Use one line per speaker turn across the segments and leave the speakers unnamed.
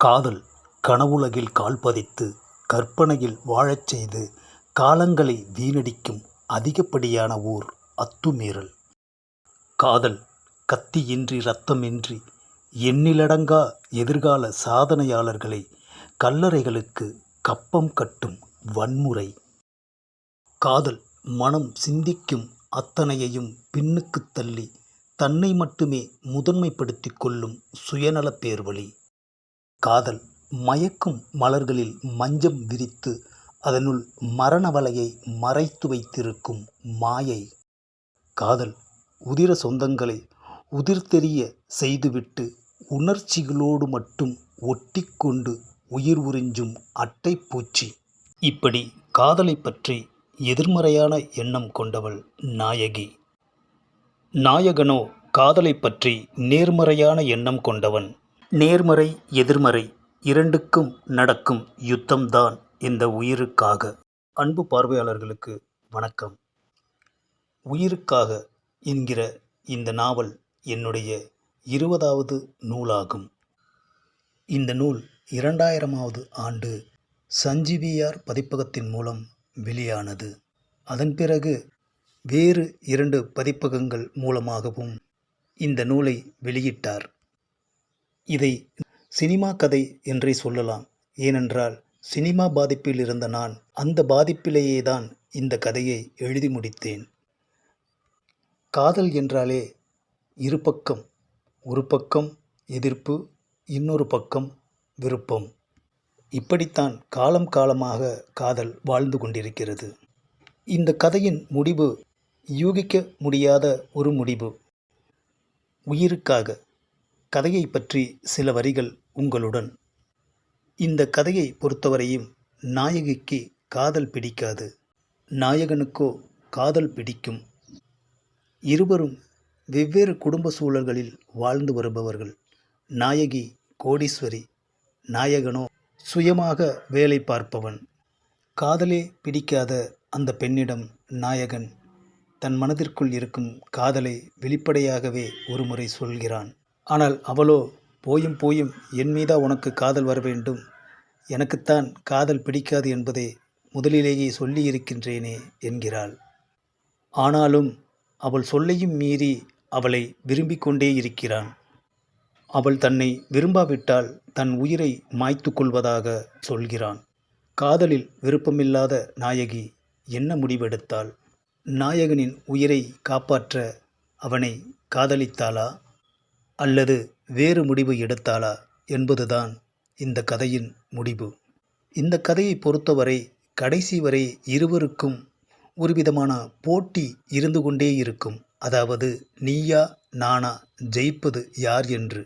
காதல் கனவுலகில் கால் பதித்து கற்பனையில் வாழச் செய்து காலங்களை வீணடிக்கும் அதிகப்படியான ஓர் அத்துமீறல். காதல் கத்தியின்றி இரத்தமின்றி எண்ணிலடங்கா எதிர்கால சாதனையாளர்களை கல்லறைகளுக்கு கப்பம் கட்டும் வன்முறை. காதல் மனம் சிந்திக்கும் அத்தனையையும் பின்னுக்குத் தள்ளி தன்னை மட்டுமே முதன்மைப்படுத்திக் கொள்ளும் சுயநலப் பேர்வழி. காதல். மயக்கும் மலர்களில் மஞ்சம் விரித்து அதனுள் மரண வலையை மறைத்து வைத்திருக்கும் மாயை. காதல் உதிர சொந்தங்களை உதிர்த்தெறிய செய்துவிட்டு உணர்ச்சிகளோடு மட்டும் ஒட்டிக்கொண்டு உயிர் உறிஞ்சும் அட்டைப்பூச்சி இப்படி காதலை பற்றி எதிர்மறையான எண்ணம் கொண்டவள் நாயகி. நாயகனோ காதலை பற்றி நேர்மறையான எண்ணம் கொண்டவன் நேர்மறை எதிர்மறை இரண்டுக்கும் நடக்கும் யுத்தம்தான் இந்த உயிருக்காக. அன்பு பார்வையாளர்களுக்கு வணக்கம். உயிருக்காக என்கிற இந்த நாவல் என்னுடைய இருபதாவது நூலாகும். இந்த நூல் இரண்டாயிரமாவது ஆண்டு சஞ்சீவியார் பதிப்பகத்தின் மூலம் வெளியானது. அதன் பிறகு வேறு இரண்டு பதிப்பகங்கள் மூலமாகவும் இந்த நூலை வெளியிட்டார். இதை சினிமா கதை என்றே சொல்லலாம். ஏனென்றால் சினிமா பாதிப்பில் இருந்த நான் அந்த பாதிப்பிலேயே தான் இந்த கதையை எழுதி முடித்தேன். காதல் என்றாலே இரு பக்கம் ஒரு பக்கம் எதிர்ப்பு இன்னொரு பக்கம் விருப்பம். இப்படித்தான் காலம் காலமாக காதல் வாழ்ந்து கொண்டிருக்கிறது. இந்த கதையின் முடிவு யூகிக்க முடியாத ஒரு முடிவு. உயிருக்காக கதையை பற்றி சில வரிகள் உங்களுடன். இந்த கதையை பொறுத்தவரையும் நாயகிக்கு காதல் பிடிக்காது. நாயகனுக்கோ காதல் பிடிக்கும். இருவரும் வெவ்வேறு குடும்ப சூழல்களில் வாழ்ந்து வருபவர்கள். நாயகி கோடீஸ்வரி நாயகனோ சுயமாக வேலை பார்ப்பவன். காதலே பிடிக்காத அந்த பெண்ணிடம் நாயகன் தன் மனதிற்குள் இருக்கும் காதலை வெளிப்படையாகவே ஒருமுறை சொல்கிறான். ஆனால் அவளோ போயும் போயும் என் மீதா உனக்கு காதல் வர வேண்டும். எனக்குத்தான் காதல் பிடிக்காது என்பதை முதலிலேயே சொல்லியிருக்கின்றேனே என்கிறாள். ஆனாலும் அவள் சொல்லையும் மீறி அவளை விரும்பிக் கொண்டே இருக்கிறான். அவள் தன்னை விரும்பாவிட்டால் தன் உயிரை மாய்த்து கொள்வதாக சொல்கிறான். காதலில் விருப்பமில்லாத நாயகி என்ன முடிவெடுத்தாள்? நாயகனின் உயிரை காப்பாற்ற அவனை காதலித்தாளா? அல்லது வேறு முடிவு எடுத்தாளா என்பதுதான் இந்த கதையின் முடிவு. இந்த கதையை பொறுத்தவரை கடைசி வரை இருவருக்கும் ஒருவிதமான போட்டி இருந்து கொண்டே இருக்கும். அதாவது நீயா நானா ஜெயிப்பது யார் என்று.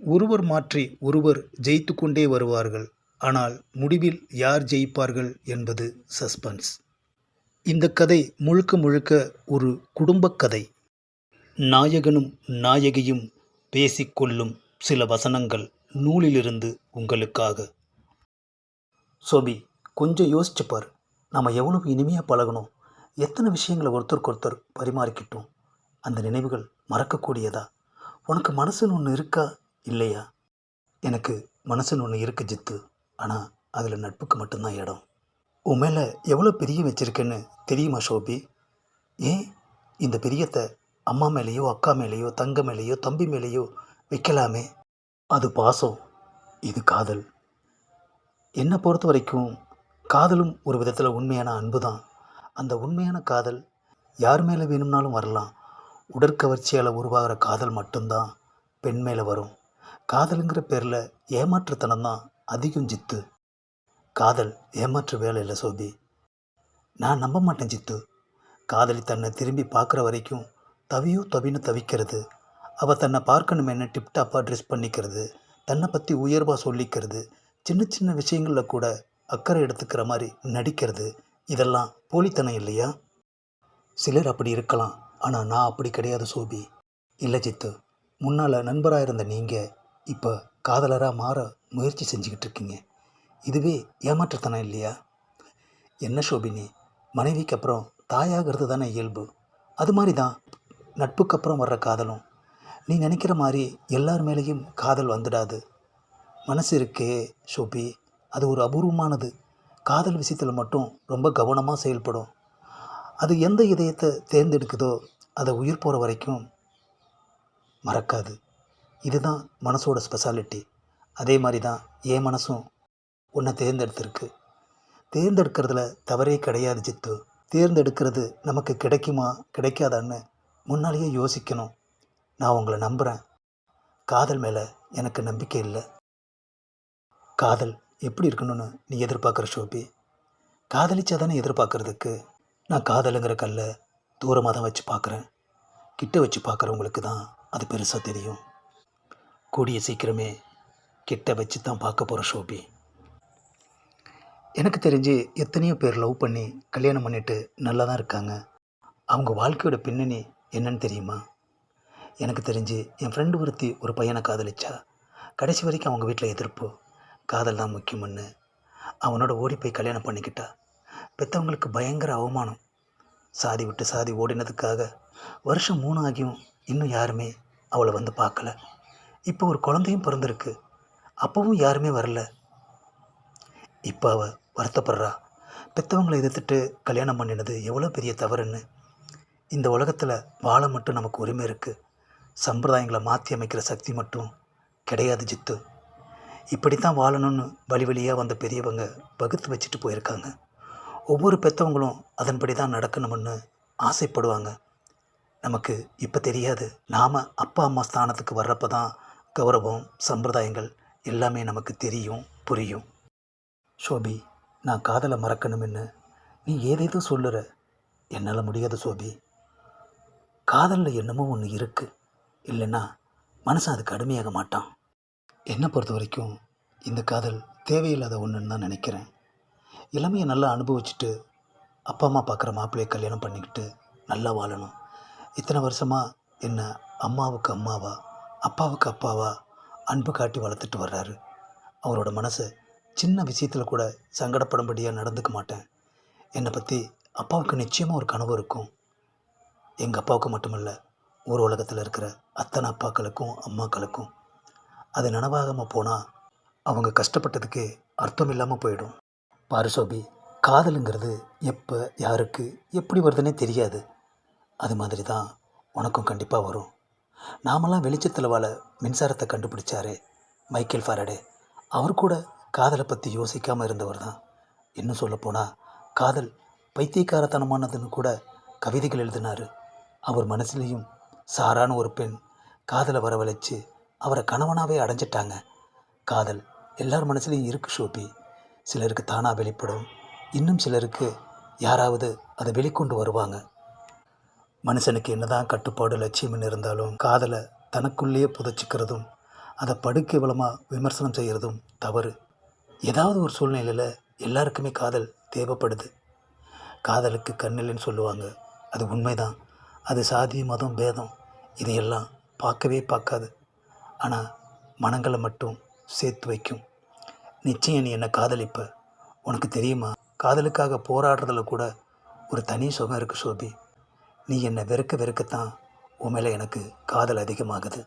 ஒருவர் மாற்றி ஒருவர் ஜெயித்து கொண்டே வருவார்கள். ஆனால் முடிவில் யார் ஜெயிப்பார்கள் என்பது சஸ்பென்ஸ். இந்த கதை முழுக்க முழுக்க ஒரு குடும்பக் கதை. நாயகனும் நாயகியும் பேசிக்கொள்ளும் சில வசனங்கள் நூலிலிருந்து உங்களுக்காக. சோபி கொஞ்சம் யோசிச்சு பார். நம்ம எவ்வளவு இனிமையாக பழகணும். எத்தனை விஷயங்களை ஒருத்தருக்கு ஒருத்தர் பரிமாறிக்கிட்டோம். அந்த நினைவுகள் மறக்கக்கூடியதா? உனக்கு மனசுன்னு ஒன்று இருக்கா? இல்லையா? எனக்கு மனசுன்னு ஒன்று இருக்குது ஜித்து. ஆனால் அதில் நட்புக்கு மட்டும்தான் இடம். உன் மேலே எவ்வளோ பெரிய வச்சுருக்கேன்னு தெரியுமா ஷோபி ஏன் இந்த பிரியத்தை அம்மா மேலேயோ அக்கா மேலேயோ தங்க மேலேயோ தம்பி மேலேயோ வைக்கலாமே. அது பாசம் இது காதல். என்னை பொறுத்த வரைக்கும் காதலும் ஒரு விதத்தில் உண்மையான அன்பு தான் அந்த உண்மையான காதல் யார் மேலே வேணும்னாலும் வரலாம். உடற்கவர்ச்சியால் உருவாகிற காதல் மட்டும்தான் பெண் மேலே வரும். காதலுங்கிற பேரில் ஏமாற்றுத்தனம் தான் அதிகம் ஜித்து. காதல் ஏமாற்று வேலை இல்லை சோபி. நான் நம்ப மாட்டேன் ஜித்து. காதலி தன்னை திரும்பி பார்க்குற வரைக்கும் தவியோ தவின்னு தவிக்கிறது. அவள் தன்னை பார்க்கணுமேனு டிப்டாப்பாக ட்ரெஸ் பண்ணிக்கிறது. தன்னை பற்றி உயர்வாக சொல்லிக்கிறது. சின்ன சின்ன விஷயங்களில் கூட அக்கறை எடுத்துக்கிற மாதிரி நடிக்கிறது. இதெல்லாம் போலித்தனம் இல்லையா? சிலர் அப்படி இருக்கலாம். ஆனால் நான் அப்படி கிடையாது சோபி. இல்லை ஜித்து முன்னால் நண்பராக இருந்த நீங்கள் இப்போ காதலராக மாற முயற்சி செஞ்சுக்கிட்டு இருக்கீங்க. இதுவே ஏமாற்றத்தனம் இல்லையா? என்ன சோபினி? மனைவிக்கு அப்புறம் தாயாகிறது தானே இயல்பு. அது மாதிரி தான். நட்புக்கு அப்புறம் வர்ற காதலும். நீ நினைக்கிற மாதிரி எல்லார் மேலேயும் காதல் வந்துடாது. மனசு இருக்கே ஷோபி. அது ஒரு அபூர்வமானது. காதல் விஷயத்தில் மட்டும் ரொம்ப கவனமாக செயல்படும். அது எந்த இதயத்தை தேர்ந்தெடுக்குதோ அதை உயிர் போகிற வரைக்கும் மறக்காது. இதுதான் மனசோட ஸ்பெஷாலிட்டி அதே மாதிரி தான் என் மனசும் உன்னை தேர்ந்தெடுத்திருக்கு. தேர்ந்தெடுக்கிறதுல தவறே கிடையாது சித்து. தேர்ந்தெடுக்கிறது நமக்கு கிடைக்குமா கிடைக்காதான்னு முன்னாலேயே யோசிக்கணும். நான் உங்களை நம்புகிறேன் காதல் மேலே எனக்கு நம்பிக்கை இல்லை. காதல் எப்படி இருக்கணும்னு நீ எதிர்பார்க்குற ஷோபி? காதலிச்சா தானே எதிர்பார்க்குறதுக்கு? நான் காதலுங்கிற கல்லை தூரமாக தான் வச்சு பார்க்குறேன். கிட்ட வச்சு பார்க்குறவங்களுக்கு தான் அது பெருசாக தெரியும். கூடிய சீக்கிரமே கிட்ட வச்சு தான் பார்க்க போகிற ஷோபி. எனக்கு தெரிஞ்சு எத்தனையோ பேர் லவ் பண்ணி கல்யாணம் பண்ணிட்டு நல்லா தான் இருக்காங்க. அவங்க வாழ்க்கையோட பின்னணி என்னன்னு தெரியுமா? எனக்கு தெரிஞ்சு என் ஃப்ரெண்டு ஒருத்தி ஒரு பையனை காதலிச்சா. கடைசி வரைக்கும் அவங்க வீட்டில் எதிர்ப்பு காதல் தான் முக்கியம்னு. அவனோட ஓடி போய் கல்யாணம் பண்ணிக்கிட்டா. பெற்றவங்களுக்கு பயங்கர அவமானம். சாதி விட்டு சாதி ஓடினதுக்காக வருஷம் மூணு ஆகியும் இன்னும் யாருமே அவளை வந்து பார்க்கல. இப்போ ஒரு குழந்தையும் பிறந்திருக்கு. அப்போவும் யாருமே வரல. இப்போ அவள் வருத்தப்படுறா. பெற்றவங்களை எதிர்த்துட்டு கல்யாணம் பண்ணினது எவ்வளோ பெரிய தவறுன்னு இந்த உலகத்தில் வாழ மட்டும் நமக்கு உரிமை இருக்குது சம்பிரதாயங்களை மாற்றி அமைக்கிற சக்தி மட்டும் கிடையாது ஜித்து. இப்படி தான் வாழணும்னு வழி வழியாக வந்த பெரியவங்க வகுத்து வச்சுட்டு போயிருக்காங்க. ஒவ்வொரு பெற்றவங்களும் அதன்படி தான் நடக்கணும்னு ஆசைப்படுவாங்க. நமக்கு இப்போ தெரியாது. நாம் அப்பா அம்மா ஸ்தானத்துக்கு வர்றப்ப தான் கௌரவம் சம்பிரதாயங்கள் எல்லாமே நமக்கு தெரியும் புரியும். சோபி நான் காதலை மறக்கணும்னு நீ ஏதேதோ சொல்லுற. என்னால் முடியாது சோபி. காதலில் என்னமோ ஒன்று இருக்குது இல்லைன்னா மனுஷன் அதுக்கு அடிமையாக மாட்டான். என்னை பொறுத்த வரைக்கும் இந்த காதல் தேவையில்லாத ஒன்றுன்னு தான் நினைக்கிறேன். இளமையை நல்லா அனுபவிச்சுட்டு அப்பா அம்மா பார்க்குற மாப்பிள்ளையை கல்யாணம் பண்ணிக்கிட்டு நல்லா வாழணும். இத்தனை வருஷமாக என்ன அம்மாவுக்கு அம்மாவா அப்பாவுக்கு அப்பாவா அன்பு காட்டி வளர்த்துட்டு வர்றாரு. அவரோட மனசை சின்ன விஷயத்தில் கூட சங்கடப்படும்படியாக நடந்துக்க மாட்டேன். என்னை பற்றி அப்பாவுக்கு நிச்சயமாக ஒரு கனவு இருக்கும். எங்கள் அப்பாவுக்கு மட்டுமல்ல ஊர் உலகத்தில் இருக்கிற அத்தனை அப்பாக்களுக்கும் அம்மாக்களுக்கும். அது நனவாகாமல் போனால் அவங்க கஷ்டப்பட்டதுக்கு அர்த்தம் இல்லாமல் போயிடும். பாரு சோபி காதலுங்கிறது எப்போ யாருக்கு எப்படி வருதுன்னே தெரியாது. அது மாதிரி தான் உனக்கும் கண்டிப்பாக வரும். நாமெல்லாம் வெளிச்சத்தில் வாழ மின்சாரத்தை கண்டுபிடிச்சாரே மைக்கேல் ஃபாரடே. அவர் கூட காதலை பற்றி யோசிக்காமல் இருந்தவர் தான். இன்னும் சொல்லப்போனால் காதல் பைத்தியக்காரத்தனமானதுன்னு கூட கவிதைகள் எழுதினார். அவர் மனசுலேயும் சாரான ஒரு பெண் காதலை வரவழைச்சு அவரை கணவனாகவே அடைஞ்சிட்டாங்க. காதல் எல்லார் மனசுலேயும் இருக்கு ஷோபி. சிலருக்கு தானாக வெளிப்படும். இன்னும் சிலருக்கு யாராவது அதை வெளிக்கொண்டு வருவாங்க. மனுஷனுக்கு என்னதான் கட்டுப்பாடு லட்சியம்னு இருந்தாலும் காதலை தனக்குள்ளேயே புதைச்சிக்கிறதும் அதை படுக்கை வளமாக விமர்சனம் செய்கிறதும் தவறு. ஏதாவது ஒரு சூழ்நிலையில் எல்லாருக்குமே காதல் தேவைப்படுது. காதலுக்கு கண்ணில்லைன்னு சொல்லுவாங்க. அது உண்மைதான். அது சாதி மதம் பேதம் இதையெல்லாம் பார்க்கவே பார்க்காது. ஆனால் மனங்களை மட்டும் சேர்த்து வைக்கும். நிச்சயம் நீ என்னை காதலிப்ப. உனக்கு தெரியுமா? காதலுக்காக போராடுறதுல கூட ஒரு தனி சுகம் இருக்குது சோபி. நீ என்னை வெறுக்க வெறுக்கத்தான் உன் மேலே எனக்கு காதல் அதிகமாகுது.